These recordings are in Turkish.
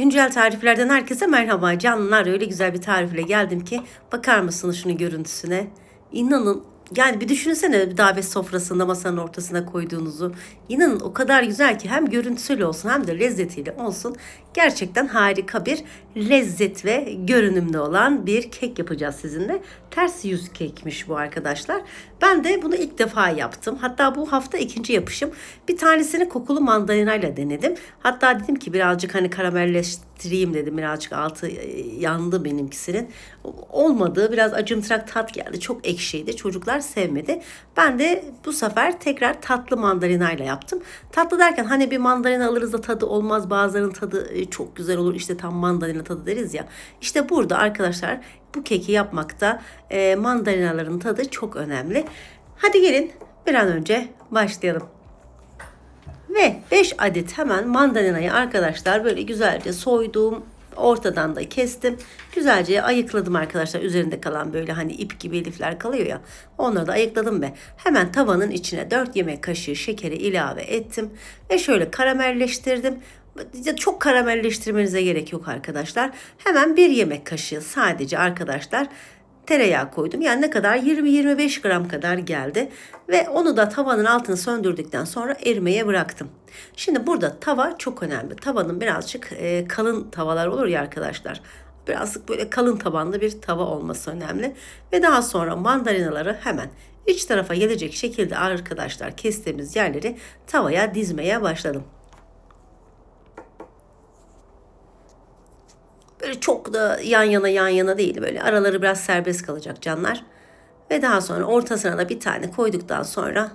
Güncel tariflerden herkese merhaba canlılar. Öyle güzel bir tarifle geldim ki bakar mısınız şunun görüntüsüne? İnanın yani bir düşünsene bir davet sofrasında masanın ortasına koyduğunuzu. İnanın o kadar güzel ki hem görüntüsüyle olsun hem de lezzetiyle olsun. Gerçekten harika bir lezzet ve görünümde olan bir kek yapacağız sizinle. Ters yüz kekmiş bu arkadaşlar. Ben de bunu ilk defa yaptım. Hatta bu hafta ikinci yapışım. Bir tanesini kokulu mandalinayla denedim. Hatta dedim ki birazcık hani karamelleştireyim dedim. Birazcık altı e, yandı benimkisinin. Olmadı. Biraz acımtırak tat geldi. Çok ekşiydi. Çocuklar sevmedi. Ben de bu sefer tekrar tatlı mandalinayla yaptım. Tatlı derken hani bir mandalina alırız da tadı olmaz. Bazılarının tadı e, çok güzel olur. İşte tam mandalina tadı deriz ya. İşte burada arkadaşlar bu keki yapmakta e, mandalinaların tadı çok önemli. Hadi gelin bir an önce başlayalım. Ve 5 adet hemen mandalinayı arkadaşlar böyle güzelce soydum. Ortadan da kestim. Güzelce ayıkladım arkadaşlar. Üzerinde kalan böyle hani ip gibi elifler kalıyor ya. Onları da ayıkladım ve hemen tavanın içine 4 yemek kaşığı şekeri ilave ettim. Ve şöyle karamelleştirdim. Çok karamelleştirmenize gerek yok arkadaşlar. Hemen bir yemek kaşığı sadece arkadaşlar tereyağı koydum. Yani ne kadar 20-25 gram kadar geldi. Ve onu da tavanın altını söndürdükten sonra erimeye bıraktım. Şimdi burada tava çok önemli. Tavanın birazcık e, kalın tavalar olur ya arkadaşlar. Birazcık böyle kalın tabanlı bir tava olması önemli. Ve daha sonra mandalinaları hemen iç tarafa gelecek şekilde arkadaşlar kestiğimiz yerleri tavaya dizmeye başladım. Böyle çok da yan yana yan yana değil. Böyle araları biraz serbest kalacak canlar. Ve daha sonra ortasına da bir tane koyduktan sonra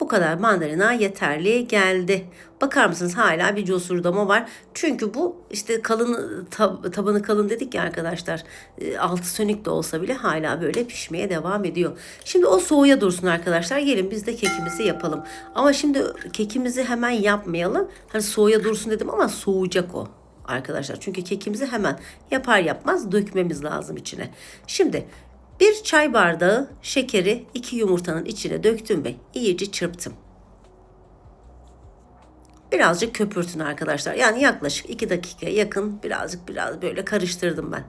bu kadar mandalina yeterli geldi. Bakar mısınız hala bir cosurdama var. Çünkü bu işte kalın tab- tabanı kalın dedik ya arkadaşlar. E, altı sönük de olsa bile hala böyle pişmeye devam ediyor. Şimdi o soğuya dursun arkadaşlar. Gelin biz de kekimizi yapalım. Ama şimdi kekimizi hemen yapmayalım. Hani soğuya dursun dedim ama soğuyacak o arkadaşlar. Çünkü kekimizi hemen yapar yapmaz dökmemiz lazım içine. Şimdi bir çay bardağı şekeri iki yumurtanın içine döktüm ve iyice çırptım. Birazcık köpürtün arkadaşlar. Yani yaklaşık 2 dakikaya yakın birazcık biraz böyle karıştırdım ben.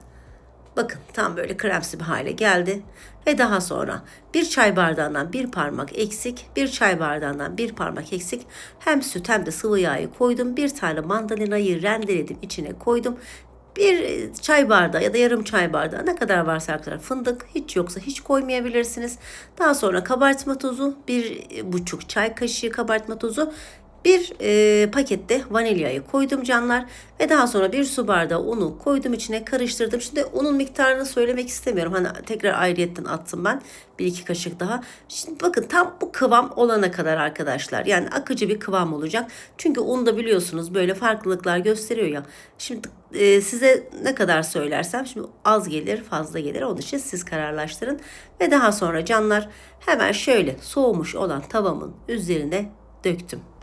Bakın tam böyle kremsi bir hale geldi. Ve daha sonra bir çay bardağından bir parmak eksik, bir çay bardağından bir parmak eksik hem süt hem de sıvı yağı koydum. Bir tane mandalinayı rendeledim içine koydum. Bir çay bardağı ya da yarım çay bardağı ne kadar varsa arkadaşlar fındık hiç yoksa hiç koymayabilirsiniz. Daha sonra kabartma tozu bir buçuk çay kaşığı kabartma tozu bir e, pakette vanilyayı koydum canlar ve daha sonra bir su bardağı unu koydum içine karıştırdım. Şimdi unun miktarını söylemek istemiyorum. Hani tekrar ayrıyetten attım ben bir iki kaşık daha. Şimdi bakın tam bu kıvam olana kadar arkadaşlar yani akıcı bir kıvam olacak. Çünkü un da biliyorsunuz böyle farklılıklar gösteriyor ya. Şimdi e, size ne kadar söylersem şimdi az gelir fazla gelir onun için siz kararlaştırın. Ve daha sonra canlar hemen şöyle soğumuş olan tavamın üzerine döktüm.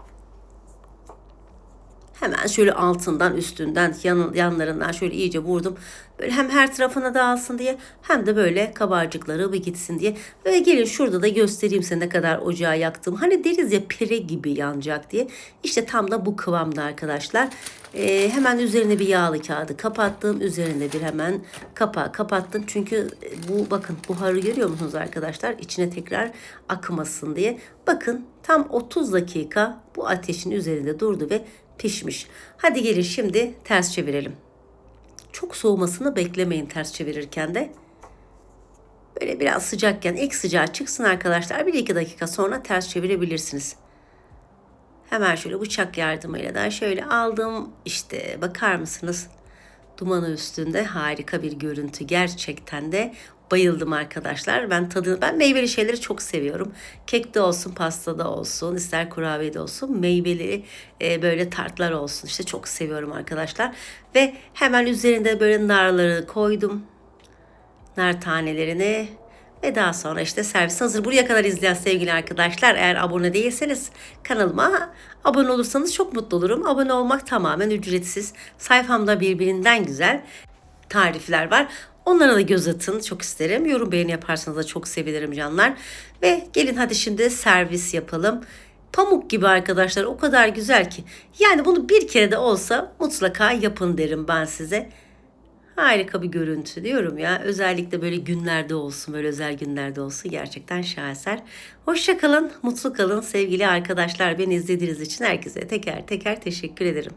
Hemen şöyle altından üstünden yan, yanlarından şöyle iyice vurdum. Böyle hem her tarafına dağılsın diye hem de böyle kabarcıkları bir gitsin diye. Ve gelin şurada da göstereyim size ne kadar ocağı yaktım. Hani deriz ya pere gibi yanacak diye. İşte tam da bu kıvamda arkadaşlar. Ee, hemen üzerine bir yağlı kağıdı kapattım. Üzerine bir hemen kapağı kapattım. Çünkü bu bakın buharı görüyor musunuz arkadaşlar? İçine tekrar akmasın diye. Bakın tam 30 dakika bu ateşin üzerinde durdu ve pişmiş. Hadi gelin şimdi ters çevirelim. Çok soğumasını beklemeyin ters çevirirken de. Böyle biraz sıcakken ilk sıcağı çıksın arkadaşlar. Bir iki dakika sonra ters çevirebilirsiniz. Hemen şöyle bıçak yardımıyla da şöyle aldım. İşte bakar mısınız? Dumanı üstünde harika bir görüntü. Gerçekten de bayıldım arkadaşlar. Ben tadını, ben meyveli şeyleri çok seviyorum. Kekte olsun, pastada olsun, ister kurabiyede olsun, meyveli e, böyle tartlar olsun. İşte çok seviyorum arkadaşlar. Ve hemen üzerinde böyle narları koydum. Nar tanelerini ve daha sonra işte servis hazır. Buraya kadar izleyen sevgili arkadaşlar eğer abone değilseniz kanalıma abone olursanız çok mutlu olurum. Abone olmak tamamen ücretsiz. Sayfamda birbirinden güzel tarifler var. Onlara da göz atın çok isterim. Yorum beğeni yaparsanız da çok sevinirim canlar. Ve gelin hadi şimdi servis yapalım. Pamuk gibi arkadaşlar o kadar güzel ki. Yani bunu bir kere de olsa mutlaka yapın derim ben size. Harika bir görüntü diyorum ya. Özellikle böyle günlerde olsun, böyle özel günlerde olsun gerçekten şaheser. Hoşça kalın, mutlu kalın sevgili arkadaşlar. Beni izlediğiniz için herkese teker teker teşekkür ederim.